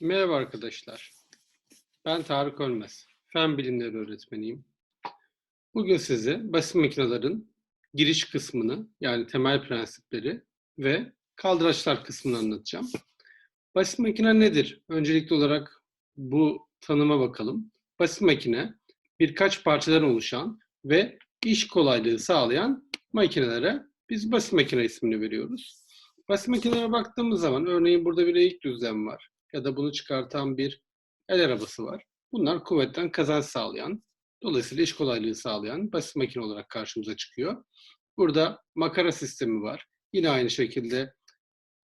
Merhaba arkadaşlar. Ben Tarık Ölmez. Fen bilimleri öğretmeniyim. Bugün size basit makinelerin giriş kısmını yani temel prensipleri ve kaldıraçlar kısmını anlatacağım. Basit makine nedir? Öncelikli olarak bu tanıma bakalım. Basit makine birkaç parçadan oluşan ve iş kolaylığı sağlayan makinelere biz basit makine ismini veriyoruz. Basit makinelere baktığımız zaman örneğin burada bir eğik düzlem var ya da bunu çıkartan bir el arabası var. Bunlar kuvvetten kazanç sağlayan, dolayısıyla iş kolaylığı sağlayan basit makine olarak karşımıza çıkıyor. Burada makara sistemi var. Yine aynı şekilde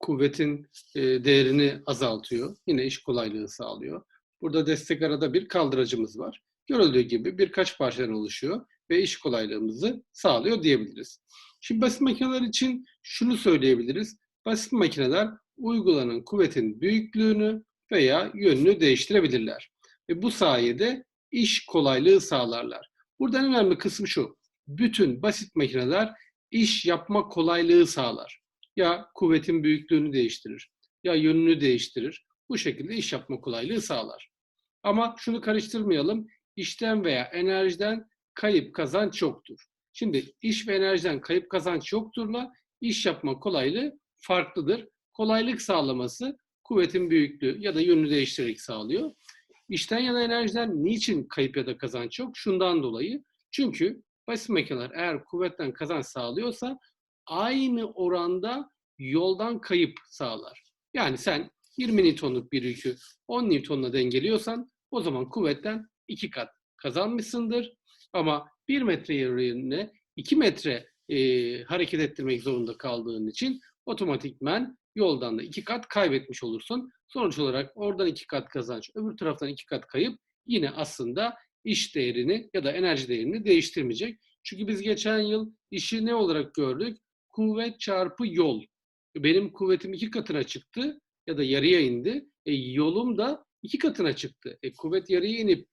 kuvvetin e, değerini azaltıyor. Yine iş kolaylığı sağlıyor. Burada destek arada bir kaldıracımız var. Görüldüğü gibi birkaç parçadan oluşuyor ve iş kolaylığımızı sağlıyor diyebiliriz. Şimdi basit makineler için şunu söyleyebiliriz. Basit makineler uygulanan kuvvetin büyüklüğünü veya yönünü değiştirebilirler. Ve bu sayede iş kolaylığı sağlarlar. Burada en önemli kısım şu. Bütün basit makineler iş yapma kolaylığı sağlar. Ya kuvvetin büyüklüğünü değiştirir ya yönünü değiştirir. Bu şekilde iş yapma kolaylığı sağlar. Ama şunu karıştırmayalım. İşten veya enerjiden kayıp kazanç yoktur. Şimdi iş ve enerjiden kayıp kazanç yokturla iş yapma kolaylığı farklıdır. Kolaylık sağlaması kuvvetin büyüklüğü ya da yönünü değiştirerek sağlıyor. İşten ya da enerjiden niçin kayıp ya da kazanç yok? Şundan dolayı. Çünkü basit makineler eğer kuvvetten kazanç sağlıyorsa aynı oranda yoldan kayıp sağlar. Yani sen 20 Newton'luk bir yükü 10 Newton'la dengeliyorsan o zaman kuvvetten 2 kat kazanmışsındır. Ama 1 metre yerine 2 metre e, hareket ettirmek zorunda kaldığın için otomatikmen yoldan da 2 kat kaybetmiş olursun. Sonuç olarak oradan 2 kat kazanç, öbür taraftan 2 kat kayıp yine aslında iş değerini ya da enerji değerini değiştirmeyecek. Çünkü biz geçen yıl işi ne olarak gördük? Kuvvet çarpı yol. Benim kuvvetim iki katına çıktı ya da yarıya indi. E, yolum da iki katına çıktı. E, kuvvet yarıya inip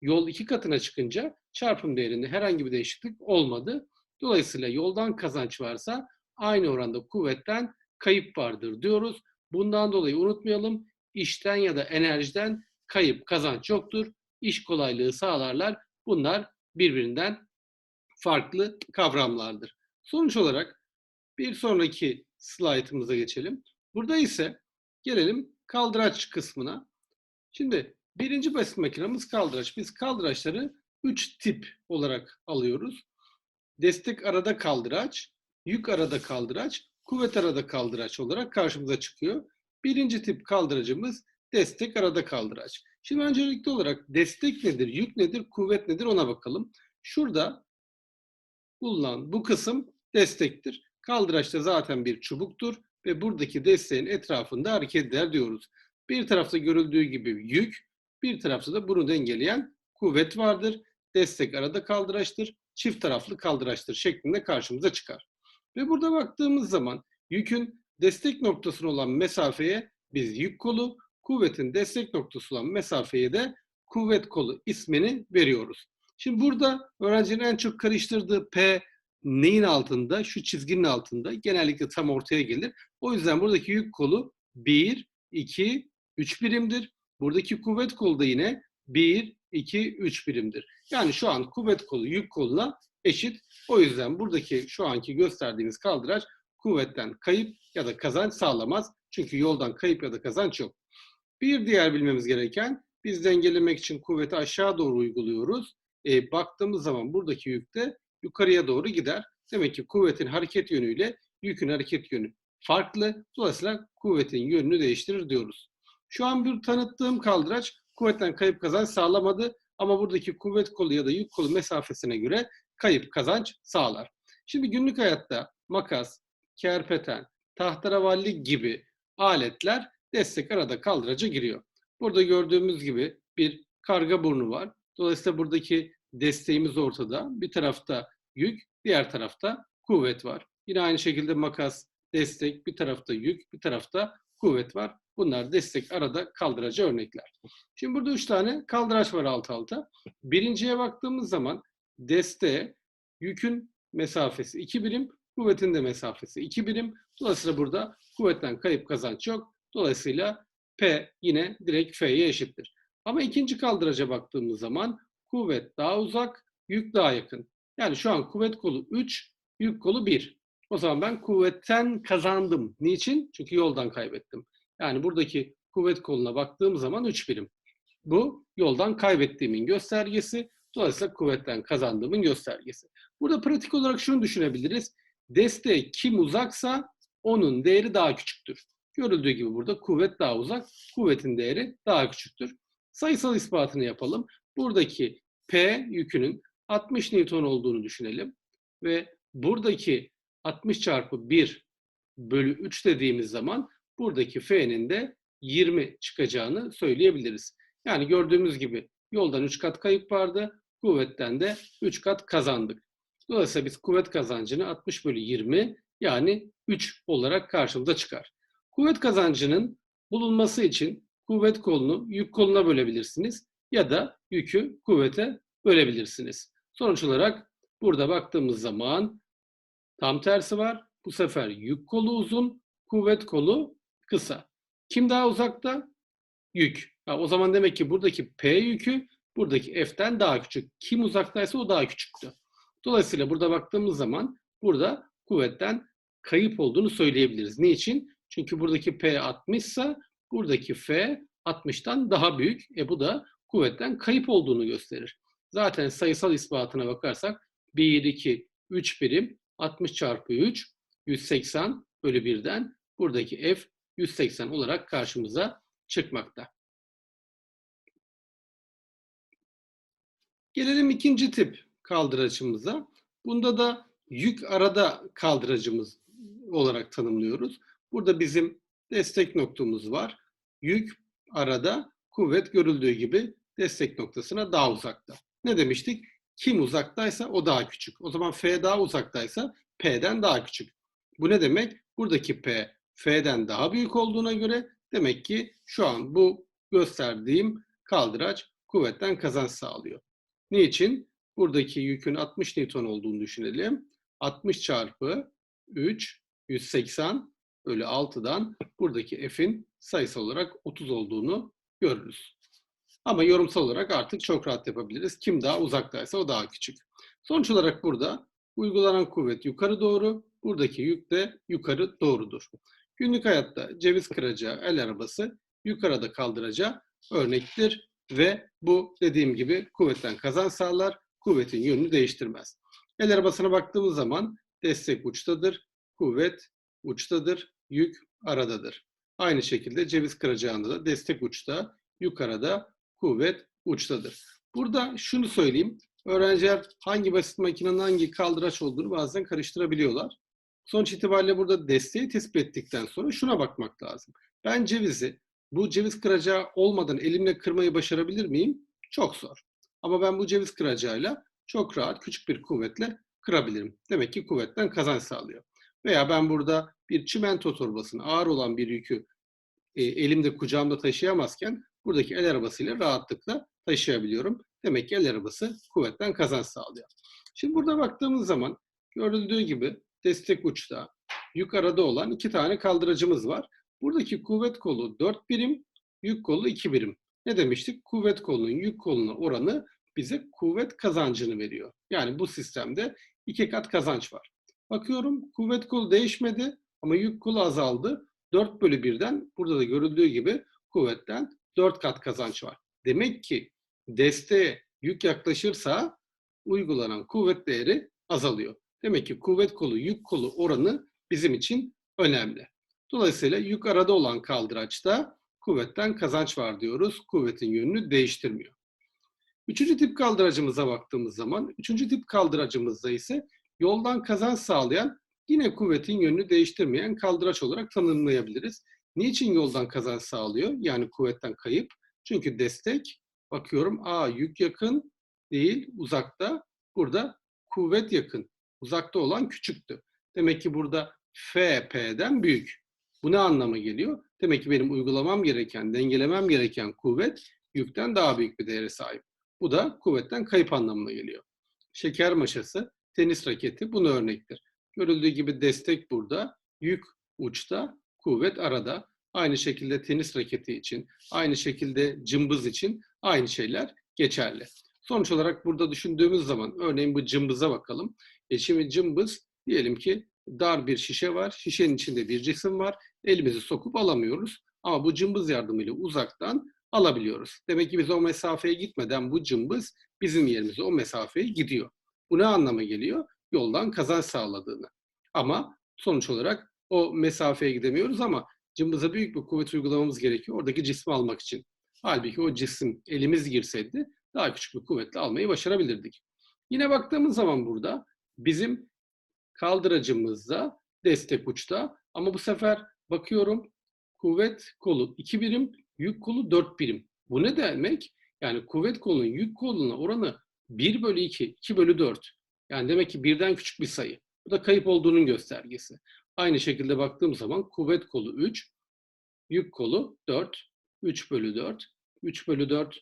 yol iki katına çıkınca çarpım değerinde herhangi bir değişiklik olmadı. Dolayısıyla yoldan kazanç varsa aynı oranda kuvvetten kayıp vardır diyoruz. Bundan dolayı unutmayalım işten ya da enerjiden kayıp kazanç yoktur. İş kolaylığı sağlarlar. Bunlar birbirinden farklı kavramlardır. Sonuç olarak bir sonraki slaytımıza geçelim. Burada ise gelelim kaldıraç kısmına. Şimdi birinci basit makinamız kaldıraç. Biz kaldıraçları üç tip olarak alıyoruz. Destek arada kaldıraç, yük arada kaldıraç, kuvvet arada kaldıraç olarak karşımıza çıkıyor. Birinci tip kaldıracımız destek arada kaldıraç. Şimdi öncelikli olarak destek nedir, yük nedir, kuvvet nedir ona bakalım. Şurada bulunan bu kısım destektir. Kaldıraç da zaten bir çubuktur ve buradaki desteğin etrafında hareket eder diyoruz. Bir tarafta görüldüğü gibi yük, bir tarafta da bunu dengeleyen kuvvet vardır. Destek arada kaldıraçtır, çift taraflı kaldıraçtır şeklinde karşımıza çıkar. Ve burada baktığımız zaman yükün destek noktası olan mesafeye biz yük kolu, kuvvetin destek noktası olan mesafeye de kuvvet kolu ismini veriyoruz. Şimdi burada öğrencinin en çok karıştırdığı P neyin altında? Şu çizginin altında. Genellikle tam ortaya gelir. O yüzden buradaki yük kolu 1, 2, 3 birimdir. Buradaki kuvvet kolu da yine 1, 2, 3 birimdir. Yani şu an kuvvet kolu yük koluna eşit. O yüzden buradaki şu anki gösterdiğimiz kaldıraç kuvvetten kayıp ya da kazanç sağlamaz. Çünkü yoldan kayıp ya da kazanç yok. Bir diğer bilmemiz gereken biz dengelemek için kuvveti aşağı doğru uyguluyoruz. E, baktığımız zaman buradaki yük de yukarıya doğru gider. Demek ki kuvvetin hareket yönüyle yükün hareket yönü farklı. Dolayısıyla kuvvetin yönünü değiştirir diyoruz. Şu an bir tanıttığım kaldıraç kuvvetten kayıp kazanç sağlamadı ama buradaki kuvvet kolu ya da yük kolu mesafesine göre kayıp kazanç sağlar. Şimdi günlük hayatta makas, kerpeten, tahtaravalli gibi aletler destek arada kaldıraca giriyor. Burada gördüğümüz gibi bir karga burnu var. Dolayısıyla buradaki desteğimiz ortada. Bir tarafta yük, diğer tarafta kuvvet var. Yine aynı şekilde makas, destek, bir tarafta yük, bir tarafta kuvvet var. Bunlar destek arada kaldıraca örnekler. Şimdi burada üç tane kaldıraç var alt alta. Birinciye baktığımız zaman desteğe yükün mesafesi 2 birim, kuvvetin de mesafesi 2 birim. Dolayısıyla burada kuvvetten kayıp kazanç yok. Dolayısıyla P yine direkt F'ye eşittir. Ama ikinci kaldıraca baktığımız zaman kuvvet daha uzak, yük daha yakın. Yani şu an kuvvet kolu 3, yük kolu 1. O zaman ben kuvvetten kazandım. Niçin? Çünkü yoldan kaybettim. Yani buradaki kuvvet koluna baktığım zaman 3 birim. Bu yoldan kaybettiğimin göstergesi. Dolayısıyla kuvvetten kazandığımın göstergesi. Burada pratik olarak şunu düşünebiliriz. Deste kim uzaksa onun değeri daha küçüktür. Görüldüğü gibi burada kuvvet daha uzak, kuvvetin değeri daha küçüktür. Sayısal ispatını yapalım. Buradaki P yükünün 60 Newton olduğunu düşünelim. Ve buradaki 60 çarpı 1 bölü 3 dediğimiz zaman buradaki F'nin de 20 çıkacağını söyleyebiliriz. Yani gördüğümüz gibi yoldan 3 kat kayıp vardı, kuvvetten de 3 kat kazandık. Dolayısıyla biz kuvvet kazancını 60 bölü 20 yani 3 olarak karşımıza çıkar. Kuvvet kazancının bulunması için kuvvet kolunu yük koluna bölebilirsiniz ya da yükü kuvvete bölebilirsiniz. Sonuç olarak burada baktığımız zaman tam tersi var. Bu sefer yük kolu uzun, kuvvet kolu kısa. Kim daha uzakta? Yük. Ha, o zaman demek ki buradaki P yükü buradaki F'ten daha küçük. Kim uzaktaysa o daha küçüktü. Dolayısıyla burada baktığımız zaman burada kuvvetten kayıp olduğunu söyleyebiliriz. Niçin? Çünkü buradaki P 60 ise buradaki F 60'tan daha büyük. E bu da kuvvetten kayıp olduğunu gösterir. Zaten sayısal ispatına bakarsak 1, 2, 3 birim 60 çarpı 3 180 bölü 1'den buradaki F 180 olarak karşımıza çıkmakta. Gelelim ikinci tip kaldıracımıza. Bunda da yük arada kaldıracımız olarak tanımlıyoruz. Burada bizim destek noktamız var. Yük arada, kuvvet görüldüğü gibi destek noktasına daha uzakta. Ne demiştik? Kim uzaktaysa o daha küçük. O zaman F daha uzaktaysa P'den daha küçük. Bu ne demek? Buradaki P F'den daha büyük olduğuna göre demek ki şu an bu gösterdiğim kaldıraç kuvvetten kazanç sağlıyor. Niçin? Buradaki yükün 60 Newton olduğunu düşünelim. 60 çarpı 3, 180 bölü 6'dan buradaki F'in sayısal olarak 30 olduğunu görürüz. Ama yorumsal olarak artık çok rahat yapabiliriz. Kim daha uzaktaysa o daha küçük. Sonuç olarak burada uygulanan kuvvet yukarı doğru, buradaki yük de yukarı doğrudur. Günlük hayatta ceviz kıracağı el arabası yukarıda kaldıracağı örnektir ve bu dediğim gibi kuvvetten kazan sağlar, kuvvetin yönünü değiştirmez. El arabasına baktığımız zaman destek uçtadır, kuvvet uçtadır, yük aradadır. Aynı şekilde ceviz kıracağında da destek uçta, yük arada, kuvvet uçtadır. Burada şunu söyleyeyim, öğrenciler hangi basit makinenin hangi kaldıraç olduğunu bazen karıştırabiliyorlar. Sonuç itibariyle burada desteği tespit ettikten sonra şuna bakmak lazım. Ben cevizi bu ceviz kıracağı olmadan elimle kırmayı başarabilir miyim? Çok zor. Ama ben bu ceviz kıracağıyla çok rahat küçük bir kuvvetle kırabilirim. Demek ki kuvvetten kazanç sağlıyor. Veya ben burada bir çimento torbasını ağır olan bir yükü e, elimde kucağımda taşıyamazken buradaki el arabasıyla rahatlıkla taşıyabiliyorum. Demek ki el arabası kuvvetten kazanç sağlıyor. Şimdi burada baktığımız zaman görüldüğü gibi destek uçta, yük arada olan iki tane kaldıracımız var. Buradaki kuvvet kolu 4 birim, yük kolu 2 birim. Ne demiştik? Kuvvet kolunun yük koluna oranı bize kuvvet kazancını veriyor. Yani bu sistemde iki kat kazanç var. Bakıyorum kuvvet kolu değişmedi ama yük kolu azaldı. 4 bölü 1'den burada da görüldüğü gibi kuvvetten 4 kat kazanç var. Demek ki desteğe yük yaklaşırsa uygulanan kuvvet değeri azalıyor. Demek ki kuvvet kolu yük kolu oranı bizim için önemli. Dolayısıyla yük arada olan kaldıraçta kuvvetten kazanç var diyoruz. Kuvvetin yönünü değiştirmiyor. Üçüncü tip kaldıracımıza baktığımız zaman, üçüncü tip kaldıracımızda ise yoldan kazanç sağlayan, yine kuvvetin yönünü değiştirmeyen kaldıraç olarak tanımlayabiliriz. Niçin yoldan kazanç sağlıyor? Yani kuvvetten kayıp. Çünkü destek, bakıyorum A yük yakın değil, uzakta. Burada kuvvet yakın. Uzakta olan küçüktü. Demek ki burada F, P'den büyük. Bu ne anlama geliyor? Demek ki benim uygulamam gereken, dengelemem gereken kuvvet yükten daha büyük bir değere sahip. Bu da kuvvetten kayıp anlamına geliyor. Şeker maşası, tenis raketi buna örnektir. Görüldüğü gibi destek burada, yük uçta, kuvvet arada. aynı şekilde tenis raketi için, aynı şekilde cımbız için aynı şeyler geçerli. Sonuç olarak burada düşündüğümüz zaman örneğin bu cımbıza bakalım. E şimdi cımbız diyelim ki dar bir şişe var. Şişenin içinde bir cisim var. Elimizi sokup alamıyoruz. Ama bu cımbız yardımıyla uzaktan alabiliyoruz. Demek ki biz o mesafeye gitmeden bu cımbız bizim yerimize o mesafeye gidiyor. Bu ne anlama geliyor? Yoldan kazanç sağladığını. Ama sonuç olarak o mesafeye gidemiyoruz ama cımbıza büyük bir kuvvet uygulamamız gerekiyor oradaki cismi almak için. Halbuki o cisim elimiz girseydi daha küçük bir kuvvetle almayı başarabilirdik. Yine baktığımız zaman burada bizim kaldıracımızda destek uçta ama bu sefer bakıyorum kuvvet kolu 2 birim, yük kolu 4 birim. Bu ne demek? Yani kuvvet kolunun yük koluna oranı 1 bölü 2, 2 bölü 4. Yani demek ki birden küçük bir sayı. Bu da kayıp olduğunun göstergesi. Aynı şekilde baktığım zaman kuvvet kolu 3, yük kolu 4, 3 bölü 4. 3 bölü 4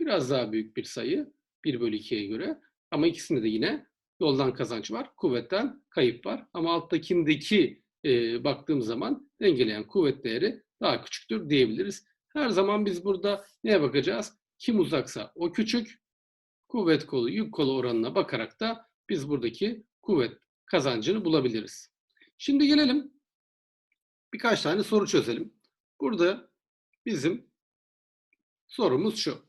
biraz daha büyük bir sayı 1 bölü 2'ye göre. Ama ikisinde de yine yoldan kazanç var, kuvvetten kayıp var. Ama alttakindeki e, baktığım zaman dengeleyen kuvvet değeri daha küçüktür diyebiliriz. Her zaman biz burada neye bakacağız? Kim uzaksa o küçük, kuvvet kolu, yük kolu oranına bakarak da biz buradaki kuvvet kazancını bulabiliriz. Şimdi gelelim birkaç tane soru çözelim. Burada bizim sorumuz şu.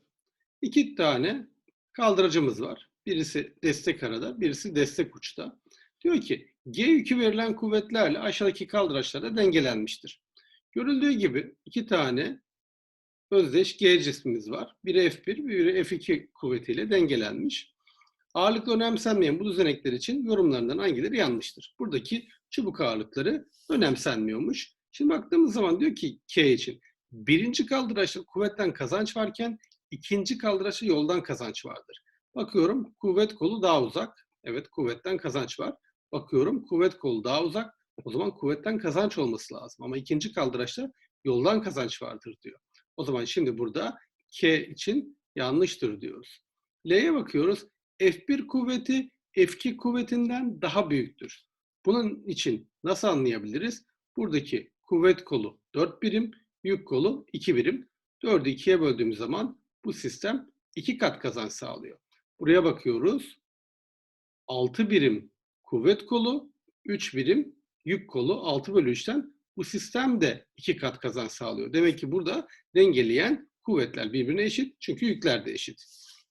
İki tane kaldıracımız var. Birisi destek arada, birisi destek uçta. Diyor ki G yükü verilen kuvvetlerle aşağıdaki kaldıraçlarda dengelenmiştir. Görüldüğü gibi iki tane özdeş G cismimiz var. Biri F1, biri F2 kuvvetiyle dengelenmiş. Ağırlıklı önemsenmeyen bu düzenekler için yorumlarından hangileri yanlıştır? Buradaki çubuk ağırlıkları önemsenmiyormuş. Şimdi baktığımız zaman diyor ki K için birinci kaldıraçta kuvvetten kazanç varken ikinci kaldıraçta yoldan kazanç vardır. Bakıyorum kuvvet kolu daha uzak. Evet kuvvetten kazanç var. Bakıyorum kuvvet kolu daha uzak. O zaman kuvvetten kazanç olması lazım. Ama ikinci kaldıraçta yoldan kazanç vardır diyor. O zaman şimdi burada K için yanlıştır diyoruz. L'ye bakıyoruz. F1 kuvveti F2 kuvvetinden daha büyüktür. Bunun için nasıl anlayabiliriz? Buradaki kuvvet kolu 4 birim, yük kolu 2 birim. 4'ü 2'ye böldüğümüz zaman bu sistem 2 kat kazanç sağlıyor. Buraya bakıyoruz. 6 birim kuvvet kolu, 3 birim yük kolu 6 bölü 3'ten bu sistem de 2 kat kazanç sağlıyor. Demek ki burada dengeleyen kuvvetler birbirine eşit çünkü yükler de eşit.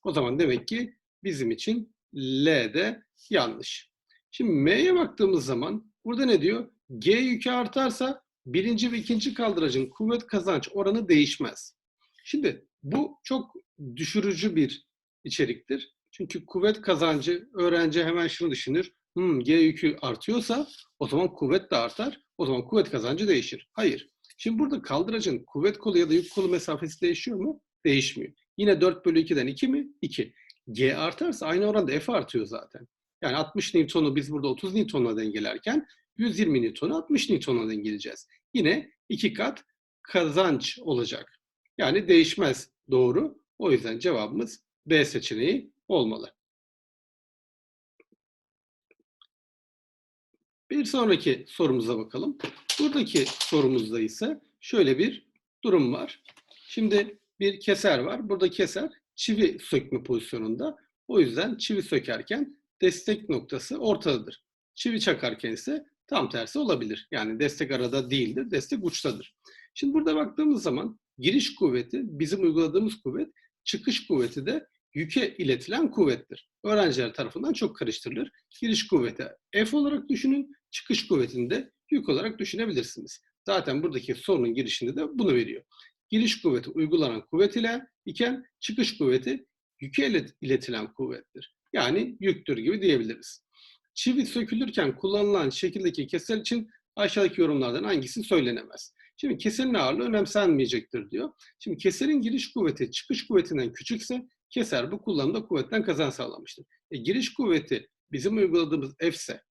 O zaman demek ki bizim için L de yanlış. Şimdi M'ye baktığımız zaman burada ne diyor? G yükü artarsa birinci ve ikinci kaldıracın kuvvet kazanç oranı değişmez. Şimdi bu çok düşürücü bir içeriktir. Çünkü kuvvet kazancı öğrenci hemen şunu düşünür. Hmm, G yükü artıyorsa o zaman kuvvet de artar. O zaman kuvvet kazancı değişir. Hayır. Şimdi burada kaldıracın kuvvet kolu ya da yük kolu mesafesi değişiyor mu? Değişmiyor. Yine 4 bölü 2'den 2 mi? 2. G artarsa aynı oranda F artıyor zaten. Yani 60 Newton'u biz burada 30 Newton'la dengelerken 120 Newton'u 60 Newton'la dengeleyeceğiz. Yine iki kat kazanç olacak. Yani değişmez doğru. O yüzden cevabımız B seçeneği olmalı. Bir sonraki sorumuza bakalım. Buradaki sorumuzda ise şöyle bir durum var. Şimdi bir keser var. Burada keser çivi sökme pozisyonunda. O yüzden çivi sökerken destek noktası ortadadır. Çivi çakarken ise tam tersi olabilir. Yani destek arada değildir, destek uçtadır. Şimdi burada baktığımız zaman giriş kuvveti, bizim uyguladığımız kuvvet, çıkış kuvveti de yüke iletilen kuvvettir. Öğrenciler tarafından çok karıştırılır. Giriş kuvveti F olarak düşünün, çıkış kuvvetini de yük olarak düşünebilirsiniz. Zaten buradaki sorunun girişinde de bunu veriyor. Giriş kuvveti uygulanan kuvvet ile iken çıkış kuvveti yüke iletilen kuvvettir. Yani yüktür gibi diyebiliriz. Çivi sökülürken kullanılan şekildeki keser için aşağıdaki yorumlardan hangisi söylenemez? Şimdi keserin ağırlığı önemsenmeyecektir diyor. Şimdi keserin giriş kuvveti çıkış kuvvetinden küçükse keser bu kullanımda kuvvetten kazan sağlamıştır. E, giriş kuvveti bizim uyguladığımız F ise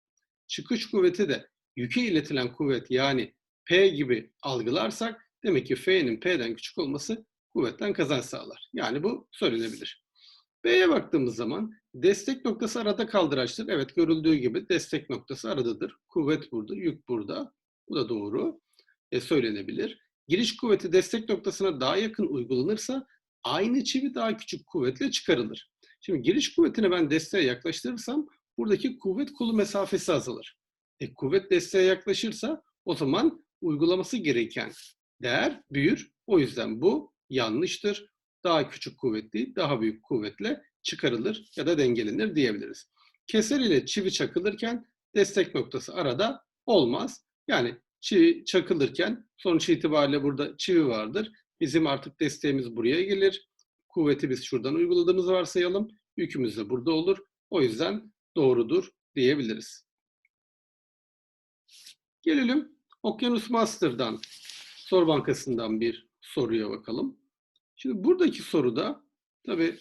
çıkış kuvveti de yüke iletilen kuvvet yani P gibi algılarsak demek ki F'nin P'den küçük olması kuvvetten kazanç sağlar. Yani bu söylenebilir. B'ye baktığımız zaman destek noktası arada kaldıraçtır. Evet görüldüğü gibi destek noktası aradadır. Kuvvet burada, yük burada. Bu da doğru. E, söylenebilir. giriş kuvveti destek noktasına daha yakın uygulanırsa aynı çivi daha küçük kuvvetle çıkarılır. Şimdi giriş kuvvetini ben desteğe yaklaştırırsam buradaki kuvvet kolu mesafesi azalır. E, kuvvet desteğe yaklaşırsa o zaman uygulaması gereken değer büyür. O yüzden bu yanlıştır. Daha küçük kuvvetli, daha büyük kuvvetle çıkarılır ya da dengelenir diyebiliriz. Keser ile çivi çakılırken destek noktası arada olmaz. Yani çivi çakılırken sonuç itibariyle burada çivi vardır. Bizim artık desteğimiz buraya gelir. Kuvveti biz şuradan uyguladığımızı varsayalım. Yükümüz de burada olur. O yüzden doğrudur diyebiliriz. Gelelim Okyanus Master'dan, soru bankasından bir soruya bakalım. Şimdi buradaki soruda tabii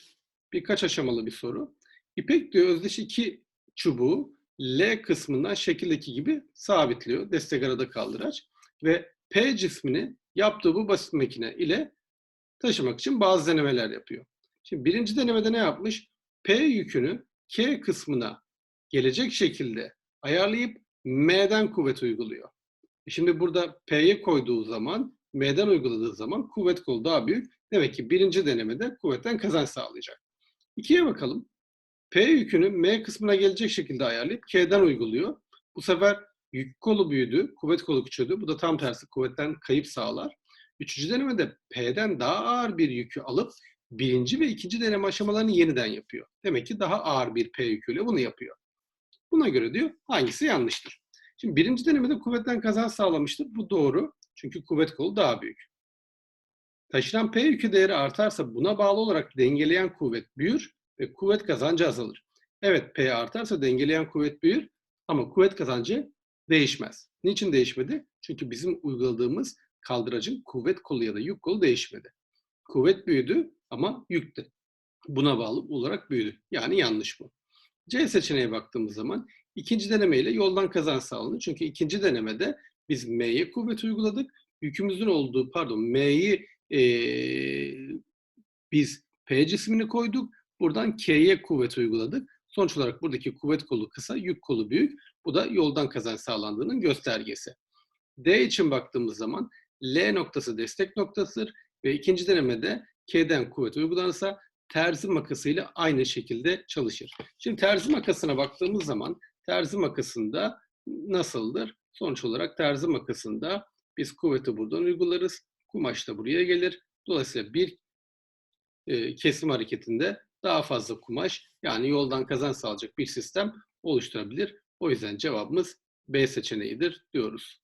birkaç aşamalı bir soru. İpek diyor özdeş iki çubuğu L kısmından şekildeki gibi sabitliyor. Destek arada kaldıraç. Ve P cismini yaptığı bu basit makine ile taşımak için bazı denemeler yapıyor. Şimdi birinci denemede ne yapmış? P yükünü K kısmına gelecek şekilde ayarlayıp M'den kuvvet uyguluyor. E şimdi burada P'ye koyduğu zaman, M'den uyguladığı zaman kuvvet kolu daha büyük. Demek ki birinci denemede kuvvetten kazanç sağlayacak. İkiye bakalım. P yükünü M kısmına gelecek şekilde ayarlayıp K'den uyguluyor. Bu sefer yük kolu büyüdü, kuvvet kolu küçüldü. Bu da tam tersi kuvvetten kayıp sağlar. Üçüncü denemede P'den daha ağır bir yükü alıp birinci ve ikinci deneme aşamalarını yeniden yapıyor. Demek ki daha ağır bir P yüküyle bunu yapıyor. Buna göre diyor hangisi yanlıştır? Şimdi birinci denemede kuvvetten kazanç sağlamıştır. Bu doğru. Çünkü kuvvet kolu daha büyük. Taşınan P yükü değeri artarsa buna bağlı olarak dengeleyen kuvvet büyür ve kuvvet kazancı azalır. Evet P artarsa dengeleyen kuvvet büyür ama kuvvet kazancı değişmez. Niçin değişmedi? Çünkü bizim uyguladığımız kaldıracın kuvvet kolu ya da yük kolu değişmedi. Kuvvet büyüdü ama yük de buna bağlı olarak büyüdü. Yani yanlış bu. C seçeneğe baktığımız zaman ikinci denemeyle yoldan kazanç sağlanır. Çünkü ikinci denemede biz M'ye kuvvet uyguladık. Yükümüzün olduğu, pardon M'yi e, biz P cismini koyduk. Buradan K'ye kuvvet uyguladık. Sonuç olarak buradaki kuvvet kolu kısa, yük kolu büyük. Bu da yoldan kazanç sağlandığının göstergesi. D için baktığımız zaman L noktası destek noktasıdır ve ikinci denemede K'den kuvvet uygulanırsa terzi makasıyla aynı şekilde çalışır. Şimdi terzi makasına baktığımız zaman terzi makasında nasıldır? Sonuç olarak terzi makasında biz kuvveti buradan uygularız. Kumaş da buraya gelir. Dolayısıyla bir e, kesim hareketinde daha fazla kumaş yani yoldan kazanç sağlayacak bir sistem oluşturabilir. O yüzden cevabımız B seçeneğidir diyoruz.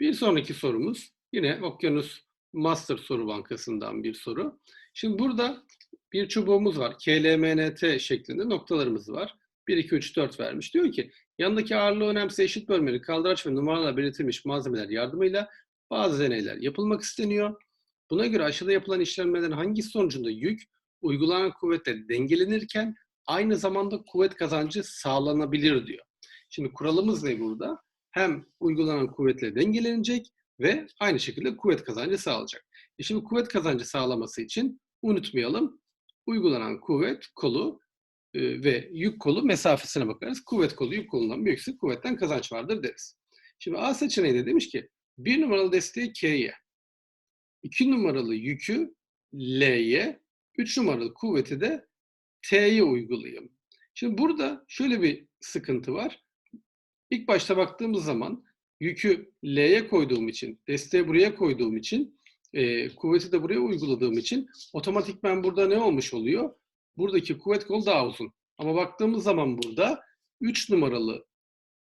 Bir sonraki sorumuz yine Okyanus Master Soru Bankası'ndan bir soru. Şimdi burada bir çubuğumuz var. KLMNT şeklinde noktalarımız var. 1, 2, 3, 4 vermiş. Diyor ki yanındaki ağırlığı önemse eşit bölmeli kaldıraç ve numaralar belirtilmiş malzemeler yardımıyla bazı deneyler yapılmak isteniyor. Buna göre aşağıda yapılan işlemlerden hangisi sonucunda yük uygulanan kuvvetle dengelenirken aynı zamanda kuvvet kazancı sağlanabilir diyor. Şimdi kuralımız ne burada? Hem uygulanan kuvvetle dengelenecek ve aynı şekilde kuvvet kazancı sağlayacak. E şimdi kuvvet kazancı sağlaması için unutmayalım uygulanan kuvvet kolu e, ve yük kolu mesafesine bakarız. Kuvvet kolu yük kolundan büyükse kuvvetten kazanç vardır deriz. Şimdi A seçeneği de demiş ki bir numaralı desteği K'ye, iki numaralı yükü L'ye, üç numaralı kuvveti de T'ye uygulayayım. Şimdi burada şöyle bir sıkıntı var. İlk başta baktığımız zaman yükü L'ye koyduğum için, desteği buraya koyduğum için, e, kuvveti de buraya uyguladığım için otomatikmen burada ne olmuş oluyor? Buradaki kuvvet kolu daha uzun. Ama baktığımız zaman burada 3 numaralı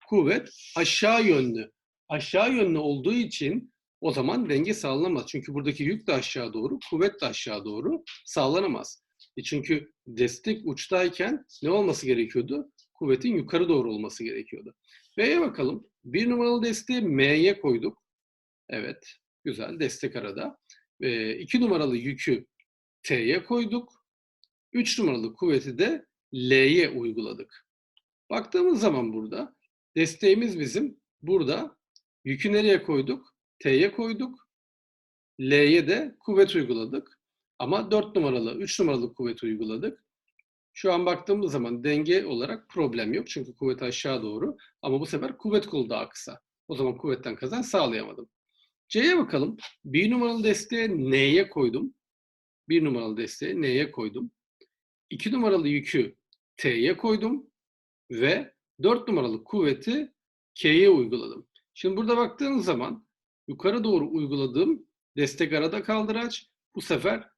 kuvvet aşağı yönlü. Aşağı yönlü olduğu için o zaman denge sağlanamaz. Çünkü buradaki yük de aşağı doğru, kuvvet de aşağı doğru sağlanamaz. E çünkü destek uçtayken ne olması gerekiyordu? Kuvvetin yukarı doğru olması gerekiyordu. B'ye bakalım. Bir numaralı desteği M'ye koyduk. Evet, güzel. Destek arada. E, iki numaralı yükü T'ye koyduk. Üç numaralı kuvveti de L'ye uyguladık. Baktığımız zaman burada desteğimiz bizim burada yükü nereye koyduk? T'ye koyduk. L'ye de kuvvet uyguladık. Ama 4 numaralı, 3 numaralı kuvvet uyguladık. Şu an baktığımız zaman denge olarak problem yok. Çünkü kuvvet aşağı doğru. Ama bu sefer kuvvet kolu daha kısa. O zaman kuvvetten kazan sağlayamadım. C'ye bakalım. Bir numaralı desteğe N'ye koydum. Bir numaralı desteğe N'ye koydum. İki numaralı yükü T'ye koydum. Ve dört numaralı kuvveti K'ye uyguladım. Şimdi burada baktığınız zaman yukarı doğru uyguladığım destek arada kaldıraç bu sefer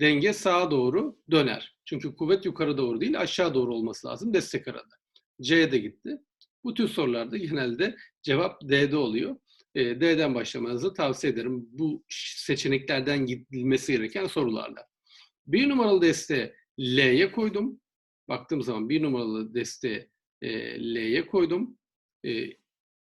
denge sağa doğru döner. Çünkü kuvvet yukarı doğru değil aşağı doğru olması lazım destek arada. C de gitti. Bu tür sorularda genelde cevap D'de oluyor. E, D'den başlamanızı tavsiye ederim bu seçeneklerden gidilmesi gereken sorularda. Bir numaralı desteği L'ye koydum. Baktığım zaman bir numaralı desteği e, L'ye koydum. E,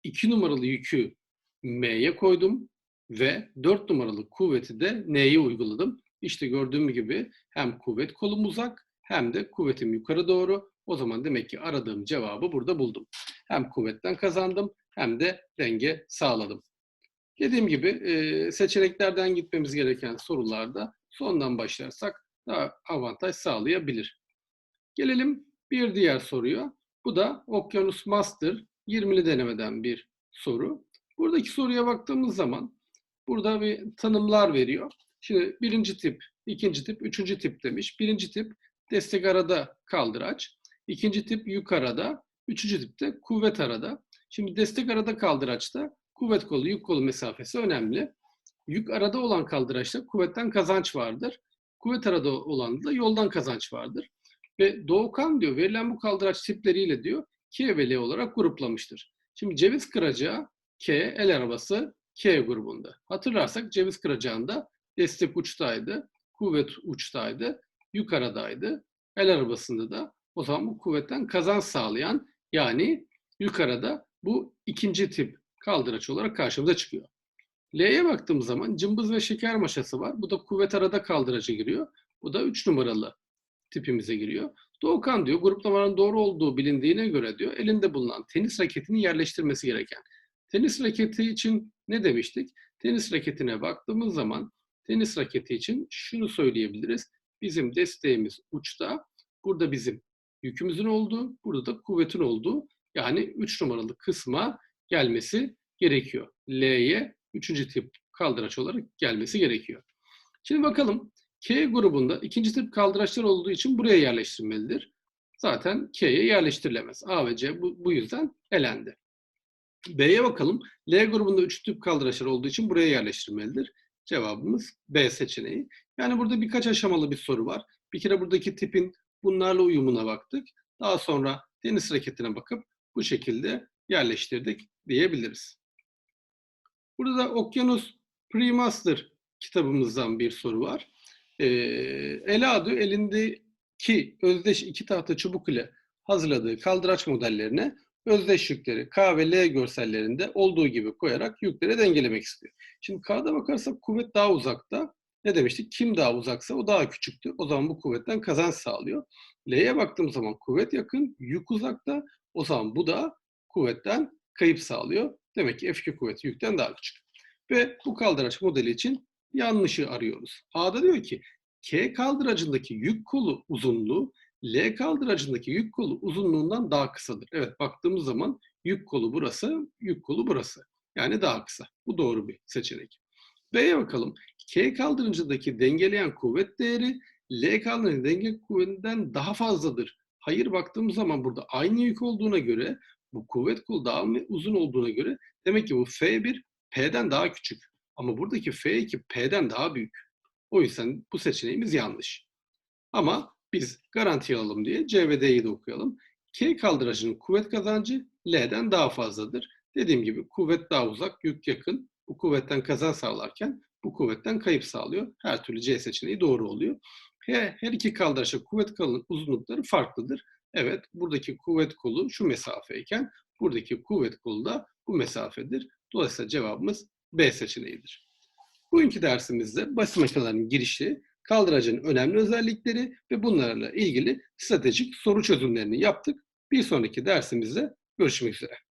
iki numaralı yükü M'ye koydum ve dört numaralı kuvveti de N'ye uyguladım. İşte gördüğüm gibi hem kuvvet kolum uzak hem de kuvvetim yukarı doğru. O zaman demek ki aradığım cevabı burada buldum. Hem kuvvetten kazandım hem de denge sağladım. Dediğim gibi seçeneklerden gitmemiz gereken sorularda sondan başlarsak daha avantaj sağlayabilir. Gelelim bir diğer soruya. Bu da Okyanus Master 20'li denemeden bir soru. Buradaki soruya baktığımız zaman burada bir tanımlar veriyor. Şimdi birinci tip, ikinci tip, üçüncü tip demiş. Birinci tip destek arada kaldıraç. İkinci tip yük arada. Üçüncü tip de kuvvet arada. Şimdi destek arada kaldıraçta kuvvet kolu, yük kolu mesafesi önemli. Yük arada olan kaldıraçta kuvvetten kazanç vardır. Kuvvet arada olan da yoldan kazanç vardır. Ve Doğukan diyor verilen bu kaldıraç tipleriyle diyor K ve L olarak gruplamıştır. Şimdi ceviz kıracağı K, el arabası K grubunda. Hatırlarsak ceviz kıracağında destek uçtaydı, kuvvet uçtaydı, yukarıdaydı. El arabasında da o zaman bu kuvvetten kazanç sağlayan yani yukarıda bu ikinci tip kaldıraç olarak karşımıza çıkıyor. L'ye baktığımız zaman cımbız ve şeker maşası var. Bu da kuvvet arada kaldıraca giriyor. Bu da 3 numaralı tipimize giriyor. Doğukan diyor gruplamanın doğru olduğu bilindiğine göre diyor elinde bulunan tenis raketini yerleştirmesi gereken. Tenis raketi için ne demiştik? Tenis raketine baktığımız zaman tenis raketi için şunu söyleyebiliriz. Bizim desteğimiz uçta. Burada bizim yükümüzün olduğu, burada da kuvvetin olduğu yani 3 numaralı kısma gelmesi gerekiyor. L'ye 3. tip kaldıraç olarak gelmesi gerekiyor. Şimdi bakalım K grubunda ikinci tip kaldıraçlar olduğu için buraya yerleştirmelidir. Zaten K'ye yerleştirilemez. A ve C bu, bu yüzden elendi. B'ye bakalım. L grubunda üç tip kaldıraçlar olduğu için buraya yerleştirmelidir. Cevabımız B seçeneği. Yani burada birkaç aşamalı bir soru var. Bir kere buradaki tipin bunlarla uyumuna baktık. Daha sonra deniz raketine bakıp bu şekilde yerleştirdik diyebiliriz. Burada da Okyanus Pre-Master kitabımızdan bir soru var. Ee, Eladu elindeki özdeş iki tahta çubuk ile hazırladığı kaldıraç modellerine özdeş yükleri K ve L görsellerinde olduğu gibi koyarak yükleri dengelemek istiyor. Şimdi K'da bakarsak kuvvet daha uzakta. Ne demiştik? Kim daha uzaksa o daha küçüktü. O zaman bu kuvvetten kazanç sağlıyor. L'ye baktığım zaman kuvvet yakın, yük uzakta. O zaman bu da kuvvetten kayıp sağlıyor. Demek ki F2 kuvveti yükten daha küçük. Ve bu kaldıraç modeli için yanlışı arıyoruz. A'da diyor ki K kaldıracındaki yük kolu uzunluğu L kaldıracındaki yük kolu uzunluğundan daha kısadır. Evet baktığımız zaman yük kolu burası, yük kolu burası. Yani daha kısa. Bu doğru bir seçenek. B'ye bakalım. K kaldırıcındaki dengeleyen kuvvet değeri L kaldırıcı denge kuvvetinden daha fazladır. Hayır baktığımız zaman burada aynı yük olduğuna göre bu kuvvet kolu daha uzun olduğuna göre demek ki bu F1 P'den daha küçük. Ama buradaki F2 P'den daha büyük. O yüzden bu seçeneğimiz yanlış. Ama biz garanti alalım diye C ve D'yi de okuyalım. K kaldıracının kuvvet kazancı L'den daha fazladır. Dediğim gibi kuvvet daha uzak, yük yakın. Bu kuvvetten kazan sağlarken bu kuvvetten kayıp sağlıyor. Her türlü C seçeneği doğru oluyor. Her, her iki kaldıraçta kuvvet kalın uzunlukları farklıdır. Evet buradaki kuvvet kolu şu mesafeyken buradaki kuvvet kolu da bu mesafedir. Dolayısıyla cevabımız B seçeneğidir. Bugünkü dersimizde basit makinelerin girişi, kaldıracın önemli özellikleri ve bunlarla ilgili stratejik soru çözümlerini yaptık. Bir sonraki dersimizde görüşmek üzere.